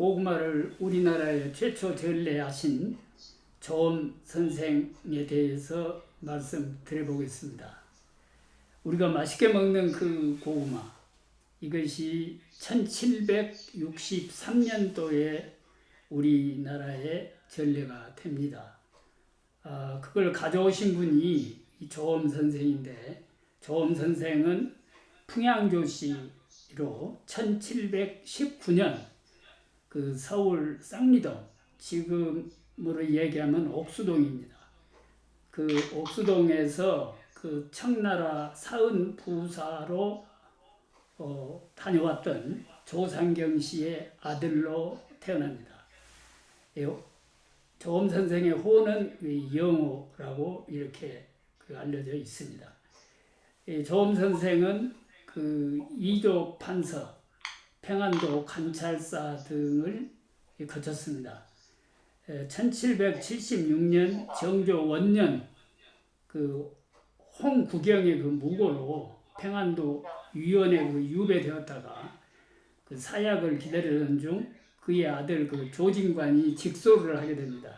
고구마를 우리나라에 최초 전래하신 조엄 선생에 대해서 말씀드려보겠습니다. 우리가 맛있게 먹는 그 고구마 이것이 1763년도에 우리나라에 전래가 됩니다. 아, 그걸 가져오신 분이 이 조엄 선생인데 조엄 선생은 풍양조씨로 1719년 그 서울 쌍리동 지금으로 얘기하면 옥수동입니다. 그 옥수동에서 그 청나라 사은 부사로 어, 다녀왔던 조상경 씨의 아들로 태어납니다. 조엄 선생의 호는 영호라고 이렇게 그 알려져 있습니다. 조엄 선생은 그 이조 판서, 평안도 관찰사 등을 거쳤습니다. 1776년 정조 원년 그 홍구경의 그 무고로 평안도 위원회 그 유배되었다가 그 사약을 기다리던 중 그의 아들 그 조진관이 직소를 하게 됩니다.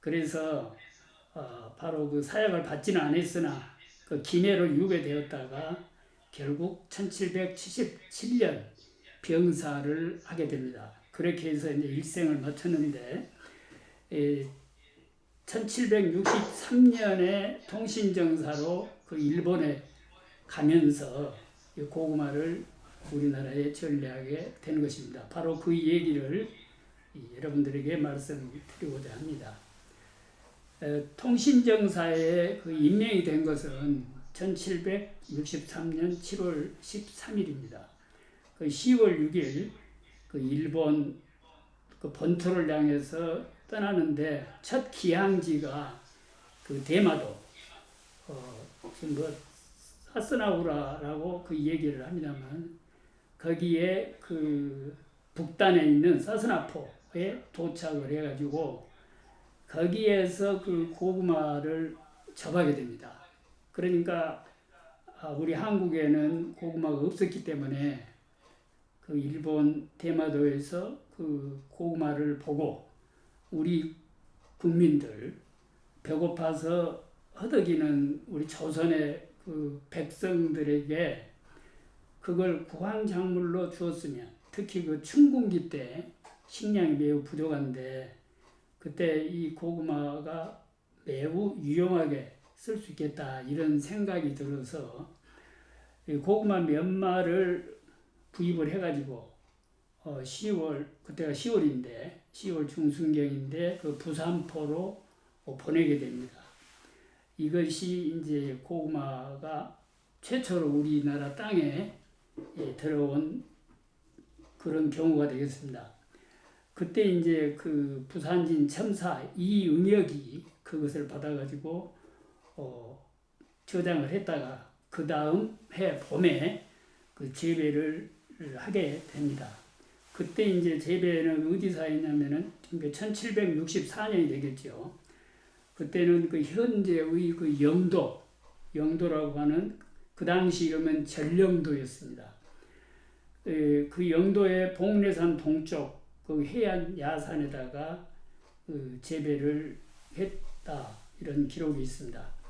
그래서 어 바로 그 사약을 받지는 않았으나 그 기내로 유배되었다가 결국 1777년 병사를 하게 됩니다. 그렇게 해서 이제 일생을 마쳤는데 에, 1763년에 통신정사로 그 일본에 가면서 고구마를 우리나라에 전래하게 된 것입니다. 바로 그 얘기를 여러분들에게 말씀드리고자 합니다. 통신정사에 그 임명이 된 것은 1763년 7월 13일입니다. 그 10월 6일 그 일본 그 본토를 향해서 떠나는데 첫 기항지가 그 대마도 어, 뭐 사스나우라라고 그 얘기를 합니다만 거기에 그 북단에 있는 사스나포에 도착을 해가지고 거기에서 그 고구마를 접하게 됩니다. 그러니까 아, 우리 한국에는 고구마가 없었기 때문에 그 일본 대마도에서 그 고구마를 보고 우리 국민들 배고파서 허덕이는 우리 조선의 그 백성들에게 그걸 구황작물로 주었으면 특히 그 춘궁기 때 식량이 매우 부족한데 그때 이 고구마가 매우 유용하게 쓸 수 있겠다 이런 생각이 들어서 고구마 몇 마를 구입을 해가지고 어 10월 그때가 10월인데 10월 중순경인데 그 부산포로 보내게 됩니다. 이것이 이제 고구마가 최초로 우리나라 땅에 예, 들어온 그런 경우가 되겠습니다. 그때 이제 그 부산진 첨사 이응혁이 그것을 받아가지고 어 저장을 했다가 그 다음 해 봄에 그 재배를 하게 됩니다. 그때 이제 재배는 어디서 했냐면은 1764년이 되겠죠. 그때는 그 현재의 그 영도, 영도라고 하는 그 당시 이름은 전령도였습니다. 그 영도의 봉래산 동쪽 그 해안 야산에다가 그 재배를 했다 이런 기록이 있습니다.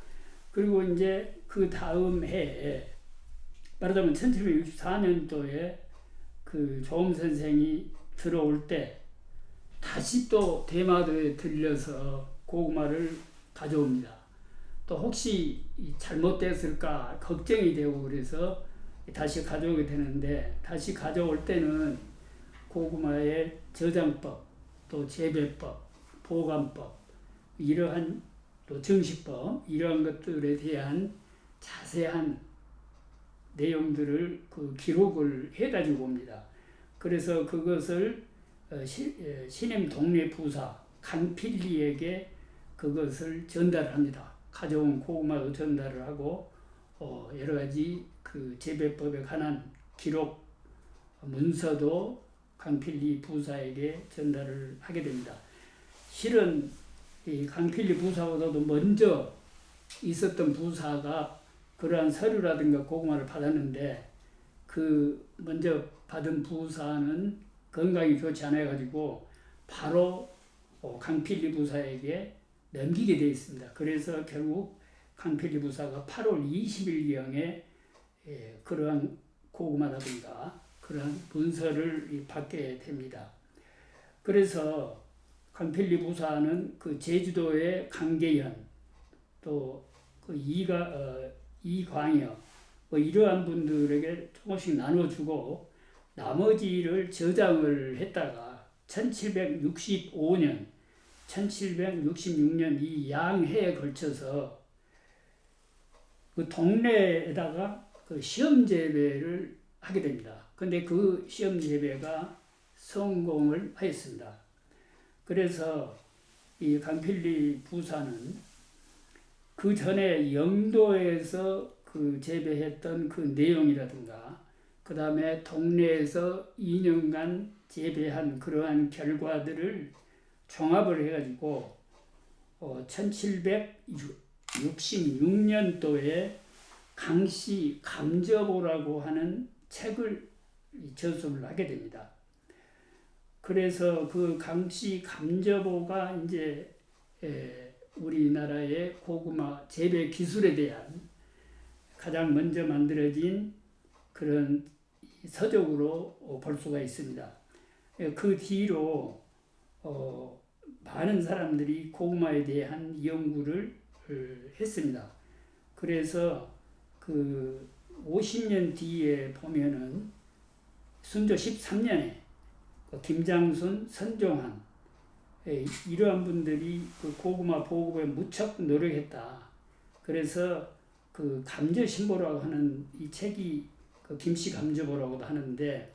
그리고 이제 그 다음 해에 말하자면 1764년도에 그 조음 선생이 들어올 때 다시 또 대마도에 들려서 고구마를 가져옵니다. 또 혹시 잘못됐을까 걱정이 되고 그래서 다시 가져오게 되는데 다시 가져올 때는 고구마의 저장법, 또 재배법, 보관법, 이러한 또 정식법 이러한 것들에 대한 자세한 내용들을 그 기록을 해가지고 옵니다. 그래서 그것을 어, 신임 동네 부사 강필리에게 그것을 전달합니다. 가져온 고구마도 전달을 하고 어 여러 가지 그 재배법에 관한 기록 문서도 강필리 부사에게 전달을 하게 됩니다. 실은 이 강필리 부사보다도 먼저 있었던 부사가 그러한 서류라든가 고구마를 받았는데 그 먼저 받은 부사는 건강이 좋지 않아 가지고 바로 어, 강필리 부사에게 넘기게 되어 있습니다. 그래서 결국 강필리 부사가 8월 20일경에 예, 그러한 고구마라든가 그러한 문서를 받게 됩니다. 그래서 강필리 부사는 그 제주도의 강계현 또그 이가 어, 이광여 뭐 이러한 분들에게 조금씩 나눠주고 나머지를 저장을 했다가 1765년, 1766년 이 양해에 걸쳐서 그 동네에다가 그 시험 재배를 하게 됩니다. 근데 그 시험 재배가 성공을 하였습니다. 그래서 이 강필리 부사는 그 전에 영도에서 그 재배했던 그 내용이라든가 그 다음에 동네에서 2년간 재배한 그러한 결과들을 종합을 해가지고 어, 1766년도에 강씨 감저보라고 하는 책을 저술을 하게 됩니다. 그래서 그 강씨 감저보가 이제 에, 우리나라의 고구마 재배 기술에 대한 가장 먼저 만들어진 그런 서적으로 볼 수가 있습니다. 그 뒤로 어, 많은 사람들이 고구마에 대한 연구를 했습니다. 그래서 그 50년 뒤에 보면은 순조 13년에 그 김장순, 선종한 이러한 분들이 그 고구마 보급에 무척 노력했다. 그래서 그 감저신보라고 하는 이 책이 그 김씨 감저보라고도 하는데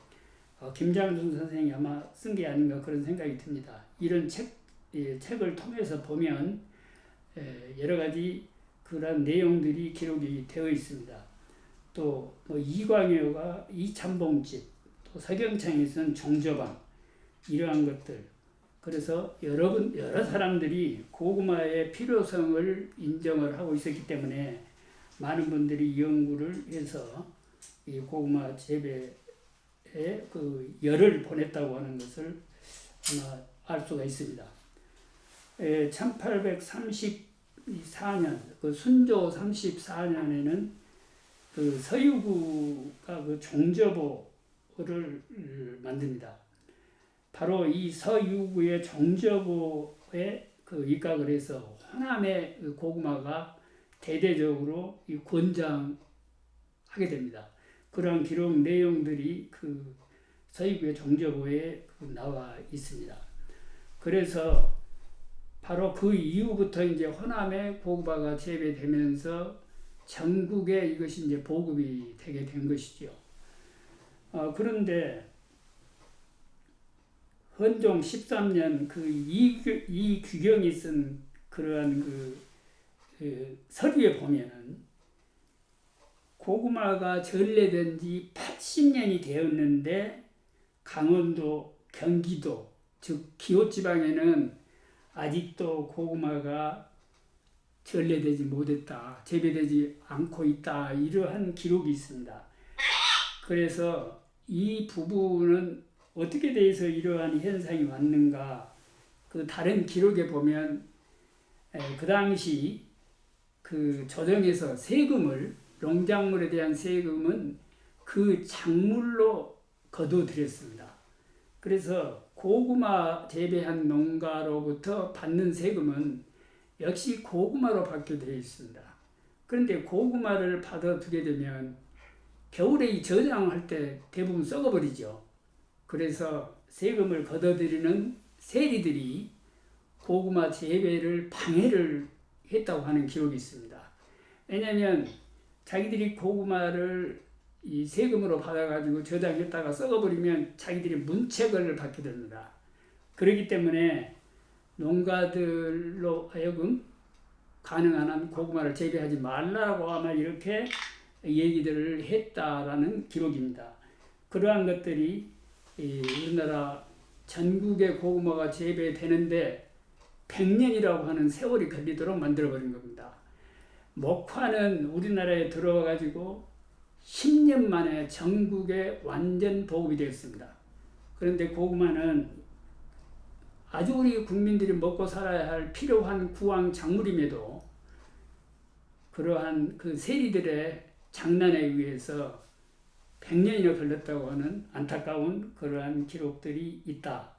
어, 김장순 선생이 아마 쓴 게 아닌가 그런 생각이 듭니다. 이런 책 예, 책을 통해서 보면 예, 여러 가지 그런 내용들이 기록이 되어 있습니다. 또 뭐 이광여가 이참봉집, 또 서경창에서는 종저방 이러한 것들. 그래서 여러 분 여러 사람들이 고구마의 필요성을 인정을 하고 있었기 때문에 많은 분들이 연구를 해서 이 고구마 재배에 그 열을 보냈다고 하는 것을 아마 알 수가 있습니다. 1834년 그 순조 34년에는 그 서유구가 그 종저보를 만듭니다. 바로 이 서유구의 종저보에 그 입각을 해서 호남의 그 고구마가 대대적으로 이 권장하게 됩니다. 그러한 기록 내용들이 그 서희구의 정저보에 그 나와 있습니다. 그래서 바로 그 이후부터 이제 호남의 고구마가 재배되면서 전국에 이것이 이제 보급이 되게 된 것이죠. 어, 그런데 헌종 13년 그 이규경이 쓴 그러한 그, 그 서류에 보면은 고구마가 전래된 지 80년이 되었는데 강원도, 경기도, 즉 기호 지방에는 아직도 고구마가 전래되지 못했다, 재배되지 않고 있다, 이러한 기록이 있습니다. 그래서 이 부분은 어떻게 돼서 이러한 현상이 왔는가, 그 다른 기록에 보면 그 당시 그 조정에서 세금을 농작물에 대한 세금은 그 작물로 거둬들였습니다. 그래서 고구마 재배한 농가로부터 받는 세금은 역시 고구마로 받게 되어 있습니다. 그런데 고구마를 받아두게 되면 겨울에 저장할 때 대부분 썩어버리죠. 그래서 세금을 걷어들이는 세리들이 고구마 재배를 방해를 했다고 하는 기록이 있습니다. 왜냐하면 자기들이 고구마를 이 세금으로 받아가지고 저장했다가 썩어버리면 자기들이 문책을 받게 됩니다. 그렇기 때문에 농가들로 하여금 가능한 한 고구마를 재배하지 말라고 아마 이렇게 얘기들을 했다라는 기록입니다. 그러한 것들이 우리나라 전국의 고구마가 재배되는데 100년이라고 하는 세월이 걸리도록 만들어버린 겁니다. 목화는 우리나라에 들어와 가지고 10년 만에 전국에 완전 보급이 되었습니다. 그런데 고구마는 아주 우리 국민들이 먹고 살아야 할 필요한 구황 작물임에도 그러한 그 세리들의 장난에 의해서 100년이나 걸렸다고 하는 안타까운 그러한 기록들이 있다.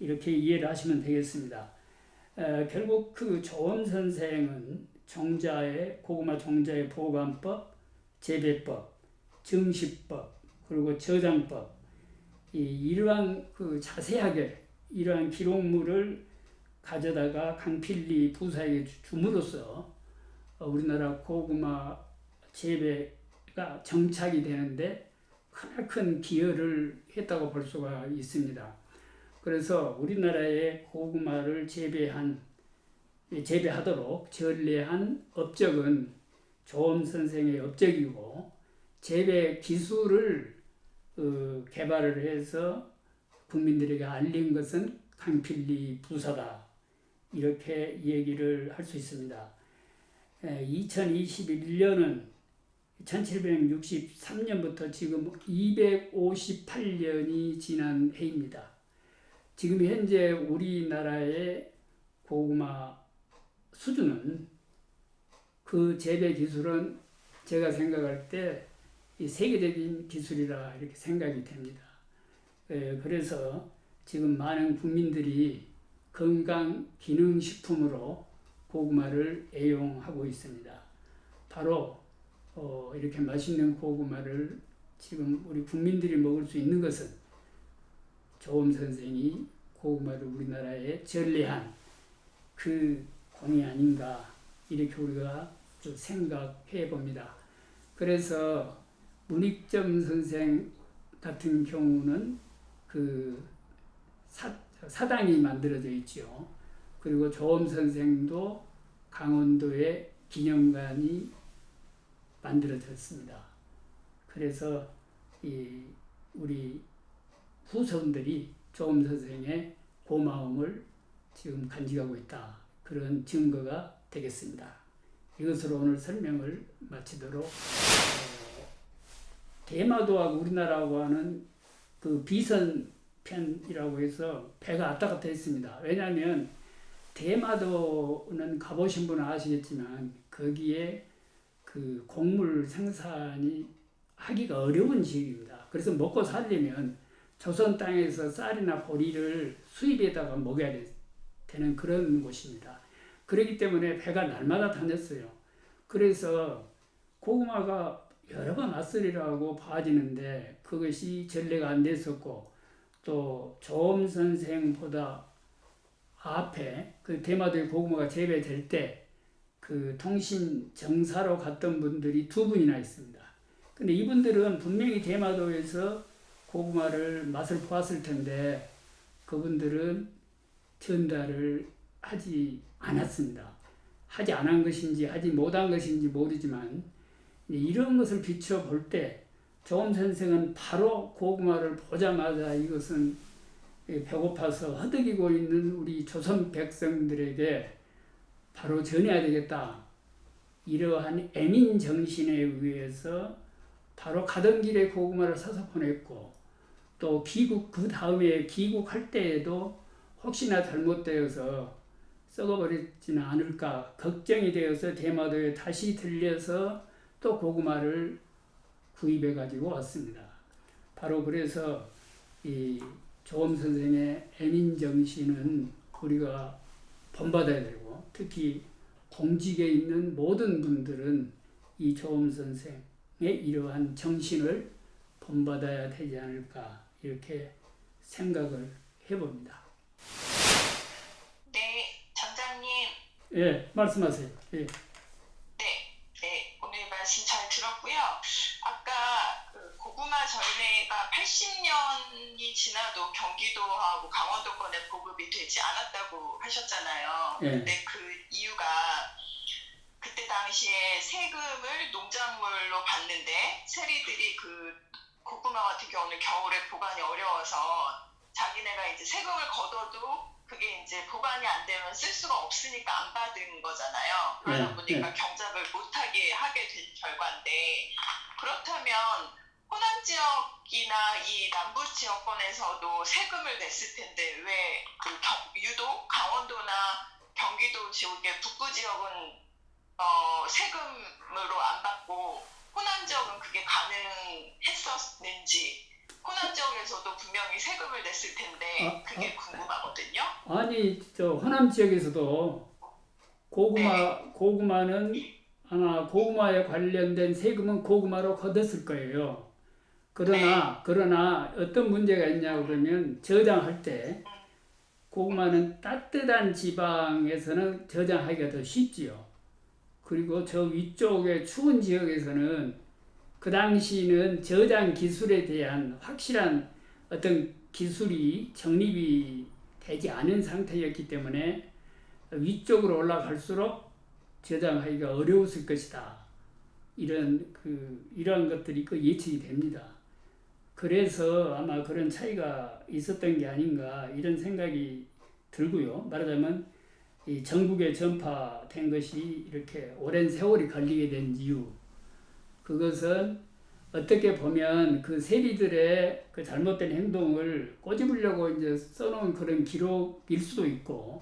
이렇게 이해를 하시면 되겠습니다. 에, 결국 그 조원 선생은 종자의 고구마 종자의 보관법, 재배법, 증식법, 그리고 저장법 이 이러한 그 자세하게 이러한 기록물을 가져다가 강필리 부사에게 주- 줌으로써 어, 우리나라 고구마 재배가 정착이 되는데 크나큰 기여를 했다고 볼 수가 있습니다. 그래서 우리나라의 고구마를 재배한 재배하도록 전례한 업적은 조엄 선생의 업적이고 재배 기술을 어, 개발을 해서 국민들에게 알린 것은 강필리 부사다 이렇게 얘기를 할 수 있습니다. 2021년은 1763년부터 지금 258년이 지난 해입니다. 지금 현재 우리나라의 고구마 수준은 그 재배 기술은 제가 생각할 때 이 세계적인 기술이라 이렇게 생각이 됩니다. 예, 그래서 지금 많은 국민들이 건강 기능 식품으로 고구마를 애용하고 있습니다. 바로 어, 이렇게 맛있는 고구마를 지금 우리 국민들이 먹을 수 있는 것은 조음 선생이 고구마를 우리나라에 전래한 그 공이 아닌가 이렇게 우리가 좀 생각해 봅니다. 그래서 문익점 선생 같은 경우는 그 사, 사당이 만들어져 있죠. 그리고 조음 선생도 강원도에 기념관이 만들어졌습니다. 그래서 이 우리 후손들이 조음 선생의 고마움을 지금 간직하고 있다. 그런 증거가 되겠습니다. 이것으로 오늘 설명을 마치도록 어, 대마도하고 우리나라하고 하는 그 비선 편이라고 해서 배가 왔다 갔다 했습니다. 왜냐하면 대마도는 가보신 분은 아시겠지만 거기에 그 곡물 생산이 하기가 어려운 지역입니다. 그래서 먹고 살려면 조선 땅에서 쌀이나 보리를 수입에다가 먹여야 되- 되는 그런 곳입니다. 그렇기 때문에 배가 날마다 다녔어요. 그래서 고구마가 여러 번 왔으리라고 봐지는데 그것이 전례가 안 됐었고 또 조음 선생보다 앞에 그 대마도의 고구마가 재배될 때 그 통신 정사로 갔던 분들이 두 분이나 있습니다. 근데 이분들은 분명히 대마도에서 고구마를 맛을 보았을 텐데 그분들은 전달을 하지 않았습니다. 하지 않은 것인지 하지 못한 것인지 모르지만 이런 것을 비춰볼 때 조음 선생은 바로 고구마를 보자마자 이것은 배고파서 허덕이고 있는 우리 조선 백성들에게 바로 전해야 되겠다. 이러한 애민 정신에 의해서 바로 가던 길에 고구마를 사서 보냈고 또 귀국 그 다음에 귀국할 때에도 혹시나 잘못되어서 썩어버리지는 않을까 걱정이 되어서 대마도에 다시 들려서 또 고구마를 구입해 가지고 왔습니다. 바로 그래서 이 조엄 선생의 애민 정신은 우리가 본받아야 되고 특히 공직에 있는 모든 분들은 이 조엄 선생의 이러한 정신을 본받아야 되지 않을까 이렇게 생각을 해봅니다. 네, 장장님. 예, 말씀하세요. 예. 지나도 경기도하고 강원도권에 보급이 되지 않았다고 하셨잖아요. 예. 근데 그 이유가 그때 당시에 세금을 농작물로 받는데 세리들이 그 고구마 같은 경우는 겨울에 보관이 어려워서 자기네가 이제 세금을 걷어도 그게 이제 보관이 안 되면 쓸 수가 없으니까 안 받은 거잖아요. 그러다 네, 보니까 경작을 못하게 하게 된 결과인데 그렇다면 호남 지역이나 이 남부 지역권에서도 세금을 냈을 텐데 왜 그 유독 강원도나 경기도 지역의 북부 지역은 어, 세금으로 안 받고 호남 지역은 그게 가능했었는지 호남 지역에서도 분명히 세금을 냈을 텐데 아, 그게 궁금하거든요. 아니 저 호남 지역에서도 고구마 고구마는 아마 고구마에 관련된 세금은 고구마로 걷었을 거예요. 그러나 그러나 어떤 문제가 있냐 그러면 저장할 때 고구마는 따뜻한 지방에서는 저장하기가 더 쉽지요. 그리고 저 위쪽에 추운 지역에서는 그 당시는 저장 기술에 대한 확실한 어떤 기술이 정립이 되지 않은 상태였기 때문에 위쪽으로 올라갈수록 저장하기가 어려웠을 것이다. 이런 그 이러한 것들이 그 예측이 됩니다. 그래서 아마 그런 차이가 있었던 게 아닌가 이런 생각이 들고요. 말하자면 이 전국에 전파된 것이 이렇게 오랜 세월이 걸리게 된 이유 그것은 어떻게 보면 그 세리들의 그 잘못된 행동을 꼬집으려고 이제 써놓은 그런 기록일 수도 있고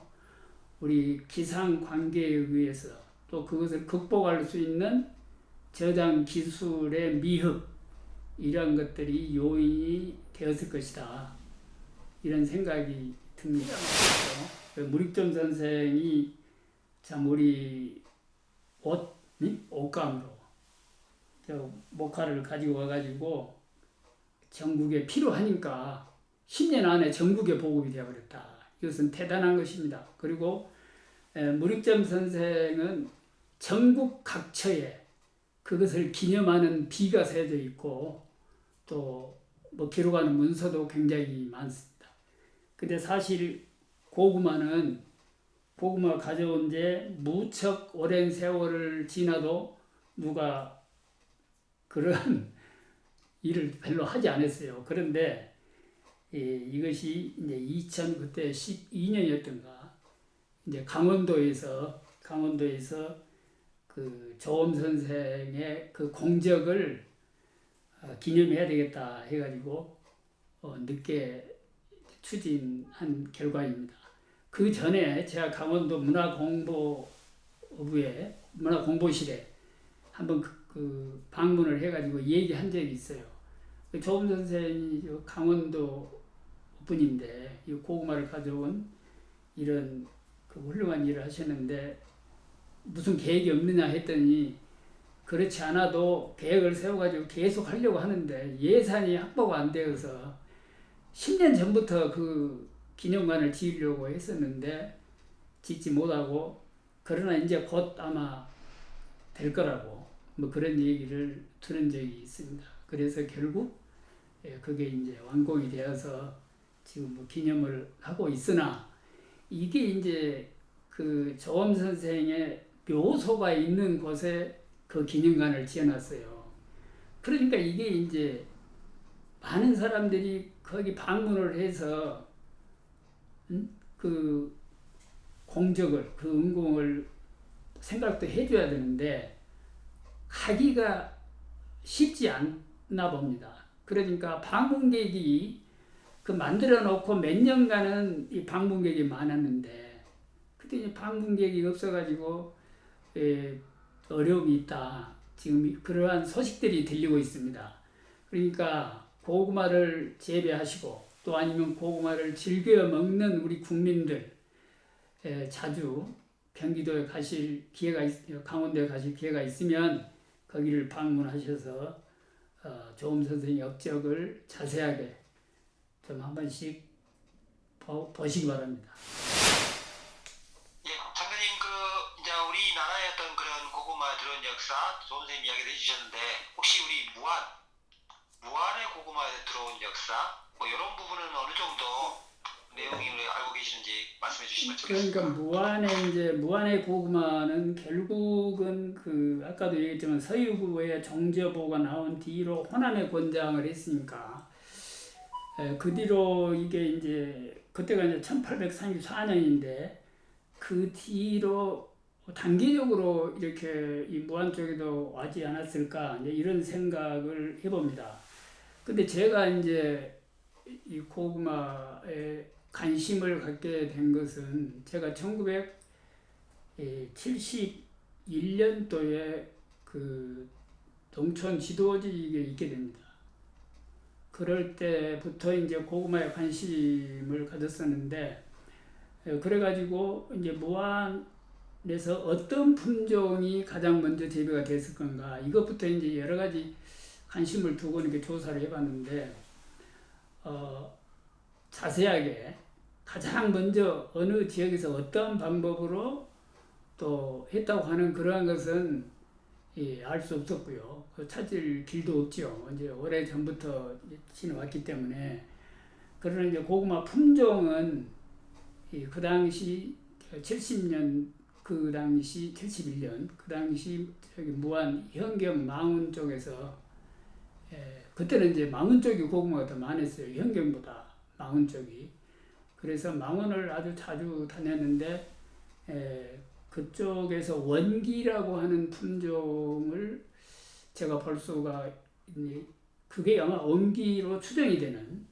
우리 기상 관계에 의해서 또 그것을 극복할 수 있는 저장 기술의 미흡 이런 것들이 요인이 되었을 것이다 이런 생각이 듭니다. 무릭점 선생이 참 우리 옷 응? 옷감으로 저 목화를 가지고 와가지고 전국에 필요하니까 10년 안에 전국에 보급이 되어버렸다. 이것은 대단한 것입니다. 그리고 에, 무릭점 선생은 전국 각처에 그것을 기념하는 비가 새져 있고 또 뭐 기록하는 문서도 굉장히 많습니다. 근데 사실 고구마는 고구마 가져온 지 무척 오랜 세월을 지나도 누가 그런 일을 별로 하지 않았어요. 그런데 예, 이것이 이제 2000 그때 12년이었던가 이제 강원도에서 강원도에서 그 조엄 선생의 그 공적을 어, 기념해야 되겠다 해가지고 어, 늦게 추진한 결과입니다. 그 전에 제가 강원도 문화공보부에 문화공보실에 한번 그, 그 방문을 해가지고 얘기한 적이 있어요. 그 조금 선생이 저 강원도 분인데 이 고구마를 가져온 이런 그 훌륭한 일을 하셨는데 무슨 계획이 없느냐 했더니 그렇지 않아도 계획을 세워가지고 계속 하려고 하는데 예산이 확보가 안 되어서 10년 전부터 그 기념관을 지으려고 했었는데 짓지 못하고 그러나 이제 곧 아마 될 거라고 뭐 그런 얘기를 들은 적이 있습니다. 그래서 결국 예, 그게 이제 완공이 되어서 지금 뭐 기념을 하고 있으나 이게 이제 그 조엄 선생의 묘소가 있는 곳에 그 기념관을 지어놨어요. 그러니까 이게 이제 많은 사람들이 거기 방문을 해서 음? 그 공적을 그 은공을 생각도 해줘야 되는데 가기가 쉽지 않나 봅니다. 그러니까 방문객이 그 만들어 놓고 몇 년간은 이 방문객이 많았는데 그때 이제 방문객이 없어가지고 에, 어려움이 있다. 지금 그러한 소식들이 들리고 있습니다. 그러니까 고구마를 재배하시고 또 아니면 고구마를 즐겨 먹는 우리 국민들 에, 자주 경기도에 가실 기회가 있, 강원도에 가실 기회가 있으면 거기를 방문하셔서 어, 조음 선생의 업적을 자세하게 좀 한 번씩 보, 보시기 바랍니다. 역사, 조은 선생님 이야기를 해주셨는데 혹시 우리 무안, 무안의 고구마에 들어온 역사, 뭐 이런 부분은 어느 정도 내용이 알고 계시는지 말씀해 주시면 좋겠습니다. 그러니까 무안의 이제 무안의 고구마는 결국은 그 아까도 얘기했지만 서유구의 정제보가 나온 뒤로 호남에 권장을 했으니까 에, 그 뒤로 이게 이제 그때가 이제 1834년인데 그 뒤로 단계적으로 이렇게 이 무안 쪽에도 와지 않았을까 이런 생각을 해봅니다. 근데 제가 이제 이 고구마에 관심을 갖게 된 것은 제가 1971년도에 그 농촌 지도직에 있게 됩니다. 그럴 때부터 이제 고구마에 관심을 가졌었는데 에, 그래가지고 이제 무 안에서 어떤 품종이 가장 먼저 재배가 됐을 건가 이것부터 이제 여러 가지 관심을 두고 이렇게 조사를 해봤는데 어, 자세하게 가장 먼저 어느 지역에서 어떤 방법으로 또 했다고 하는 그러한 것은 예, 알 수 없었고요. 그 찾을 길도 없죠. 이제 오래 전부터 지내왔기 때문에 그러나 이제 고구마 품종은 이그 당시 70년 그 당시 71년 그 당시 저기 무안 현경 망운 쪽에서 예, 그때는 이제 망운 쪽이 고구마가 더 많았어요. 현경보다 망운 쪽이. 그래서 망원을 아주 자주 다녔는데 에, 그쪽에서 원기라고 하는 품종을 제가 볼 수가 있니 그게 아마 원기로 추정이 되는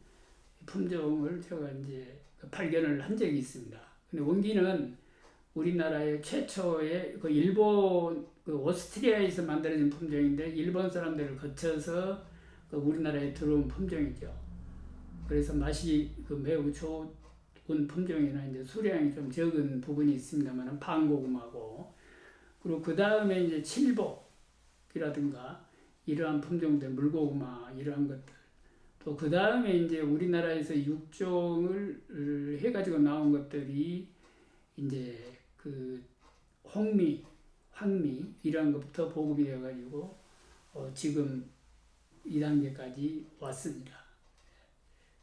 품종을 제가 이제 발견을 한 적이 있습니다. 근데 원기는 우리나라의 최초의 그 일본 그 오스트리아에서 만들어진 품종인데 일본 사람들을 거쳐서 그 우리나라에 들어온 품종이죠. 그래서 맛이 그 매우 좋은 품종이나 이제 수량이 좀 적은 부분이 있습니다만 방고구마고 그리고 그 다음에 이제 칠복이라든가 이러한 품종들 물고구마 이러한 것들 또 그 다음에 이제 우리나라에서 육종을 해가지고 나온 것들이 이제 그 홍미, 황미 이러한 것부터 보급이 되어가지고 어 지금 2단계까지 왔습니다.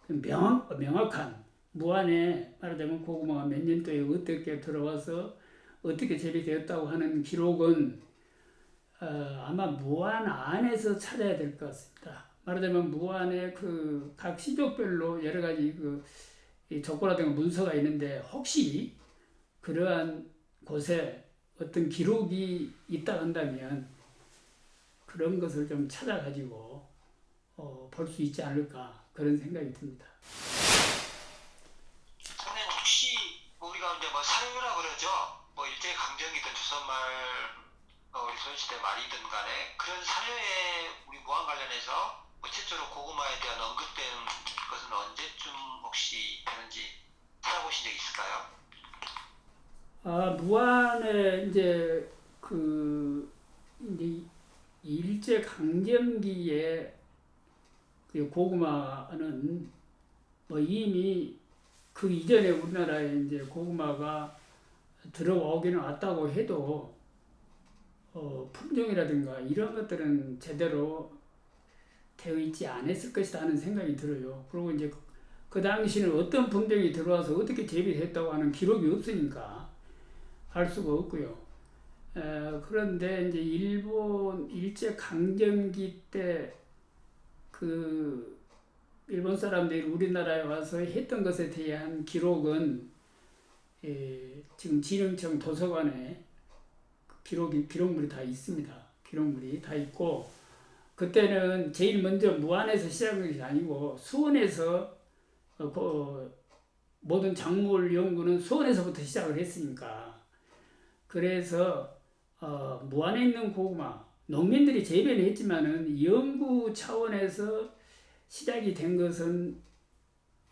그 명확, 명확한 무안에 말하자면 고구마가 몇 년도에 어떻게 들어와서 어떻게 재배되었다고 하는 기록은 어, 아마 무안 안에서 찾아야 될 것 같습니다. 말하자면 무안에 그각 시족별로 여러 가지 그이 족보라든가 문서가 있는데 혹시 그러한 곳에 어떤 기록이 있다 한다면 그런 것을 좀 찾아가지고 어, 볼 수 있지 않을까 그런 생각이 듭니다. 선생님 혹시 우리가 이제 뭐 사료라 그러죠? 뭐 일제 강점기든 조선말 어, 우리 소시대 말이든 간에 그런 사료에 우리 무한 관련해서 뭐 최초로 고구마에 대한 언급된 것은 언제쯤 혹시 되는지 찾아보신 적 있을까요? 아, 무안에 이제 그 이제 일제 강점기에 그 고구마는 뭐 이미 그 이전에 우리나라에 이제 고구마가 들어오기는 왔다고 해도 어, 품종이라든가 이런 것들은 제대로 되어 있지 않았을 것이다 하는 생각이 들어요. 그리고 이제 그 당시는 어떤 품종이 들어와서 어떻게 재배했다고 하는 기록이 없으니까 알 수가 없고요. 에, 그런데 이제 일본 일제 강점기 때 그 일본 사람들이 우리나라에 와서 했던 것에 대한 기록은 에, 지금 진흥청 도서관에 기록이 기록물이 다 있습니다. 기록물이 다 있고 그때는 제일 먼저 무안에서 시작한 것이 아니고 수원에서 어, 그, 모든 작물 연구는 수원에서부터 시작을 했으니까 그래서 어, 무안에 있는 고구마 농민들이 재배는 했지만은 연구 차원에서 시작이 된 것은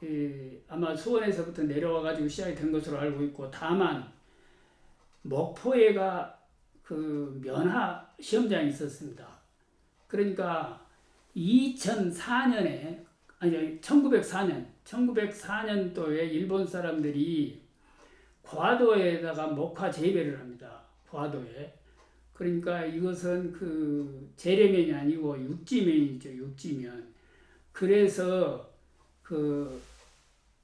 에, 아마 수원에서부터 내려와 가지고 시작이 된 것으로 알고 있고 다만 목포에가 그 면화 시험장이 있었습니다. 그러니까 2004년에 아니 1904년 1904년도에 일본 사람들이 과도에다가 목화 재배를 합니다. 과도에. 그러니까 이것은 그 재래면이 아니고 육지면이죠. 육지면. 그래서 그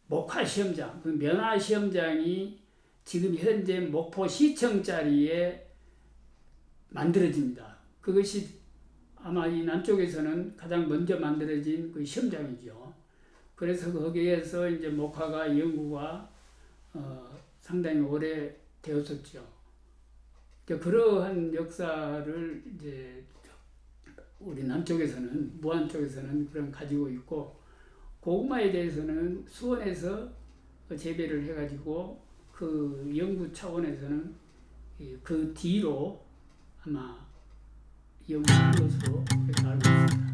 목화 시험장, 그 면화 시험장이 지금 현재 목포 시청 자리에 만들어집니다. 그것이 아마 이 남쪽에서는 가장 먼저 만들어진 그 시험장이죠. 그래서 거기에서 이제 목화가 연구가 어, 상당히 오래 되었었죠. 그러니까 그러한 역사를 이제 우리 남쪽에서는 무안 쪽에서는 그런 가지고 있고 고구마에 대해서는 수원에서 재배를 해가지고 그 연구 차원에서는 이- 그 뒤로 아마 연구한 것으로 알고 있습니다.